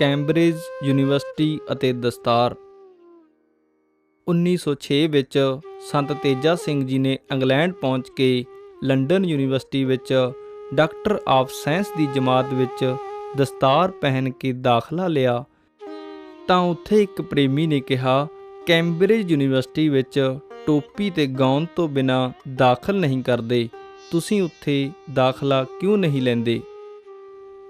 Cambridge university ਅਤੇ ਦਸਤਾਰ। 1906 ਵਿੱਚ ਸੰਤ ਤੇਜਾ ਸਿੰਘ ਜੀ ਨੇ ਇੰਗਲੈਂਡ ਪਹੁੰਚ ਕੇ ਲੰਡਨ ਯੂਨੀਵਰਸਿਟੀ ਵਿੱਚ ਡਾਕਟਰ ਆਫ ਸਾਇੰਸ ਦੀ ਜਮਾਤ ਵਿੱਚ ਦਸਤਾਰ ਪਹਿਨ ਕੇ ਦਾਖਲਾ ਲਿਆ। ਤਾਂ ਉੱਥੇ ਇੱਕ ਪ੍ਰੇਮੀ ਨੇ ਕਿਹਾ, ਕੈਂਬਰਿਜ ਯੂਨੀਵਰਸਿਟੀ ਵਿੱਚ ਟੋਪੀ ਤੇ ਗਾਊਨ ਤੋਂ ਬਿਨਾ ਦਾਖਲ ਨਹੀਂ ਕਰਦੇ। ਤੁਸੀਂ ਉੱਥੇ ਦਾਖਲਾ ਕਿਉਂ ਨਹੀਂ ਲੈਂਦੇ?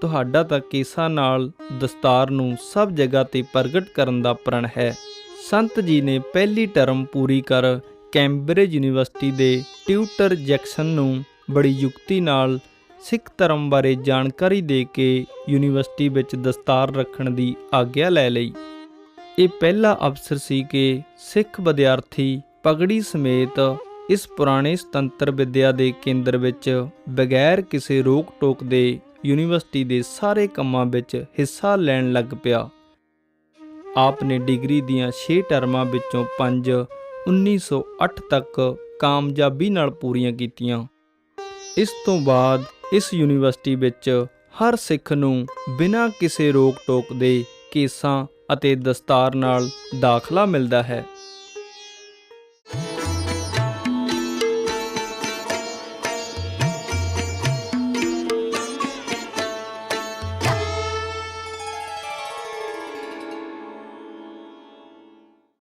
ਤੁਹਾਡਾ ਤਾਂ ਕੇਸਾਂ ਨਾਲ ਦਸਤਾਰ ਨੂੰ ਸਭ ਜਗ੍ਹਾ ਤੇ ਪ੍ਰਗਟ ਕਰਨ ਦਾ ਪ੍ਰਣ ਹੈ। ਸੰਤ ਜੀ ਨੇ ਪਹਿਲੀ ਟਰਮ ਪੂਰੀ ਕਰ ਕੈਂਬਰਿਜ ਯੂਨੀਵਰਸਿਟੀ ਦੇ ਟਿਊਟਰ ਜੈਕਸਨ ਨੂੰ ਬੜੀ ਯੁਕਤੀ ਨਾਲ ਸਿੱਖ ਧਰਮ ਬਾਰੇ ਜਾਣਕਾਰੀ ਦੇ ਕੇ ਯੂਨੀਵਰਸਿਟੀ ਵਿੱਚ ਦਸਤਾਰ ਰੱਖਣ ਦੀ ਆਗਿਆ ਲੈ ਲਈ। ਇਹ ਪਹਿਲਾ ਅਵਸਰ ਸੀ ਕਿ ਸਿੱਖ ਵਿਦਿਆਰਥੀ ਪਗੜੀ ਸਮੇਤ ਇਸ ਪੁਰਾਣੇ ਸੁਤੰਤਰ ਵਿਦਿਆ ਦੇ ਕੇਂਦਰ ਵਿੱਚ ਬਗੈਰ ਕਿਸੇ ਰੋਕ ਟੋਕ ਦੇ ਯੂਨੀਵਰਸਿਟੀ ਦੇ ਸਾਰੇ ਕੰਮਾਂ ਵਿੱਚ ਹਿੱਸਾ ਲੈਣ ਲੱਗ ਪਿਆ। ਆਪ ਨੇ ਡਿਗਰੀ ਦੀਆਂ 6 ਟਰਮਾਂ ਵਿੱਚੋਂ 5 1908 ਤੱਕ ਕਾਮਯਾਬੀ ਨਾਲ ਪੂਰੀਆਂ ਕੀਤੀਆਂ। ਇਸ ਤੋਂ ਬਾਅਦ ਇਸ ਯੂਨੀਵਰਸਿਟੀ ਵਿੱਚ ਹਰ ਸਿੱਖ ਨੂੰ ਬਿਨਾਂ ਕਿਸੇ ਰੋਕ ਟੋਕ ਦੇ ਕੇਸਾਂ ਅਤੇ ਦਸਤਾਰ ਨਾਲ ਦਾਖਲਾ ਮਿਲਦਾ ਹੈ।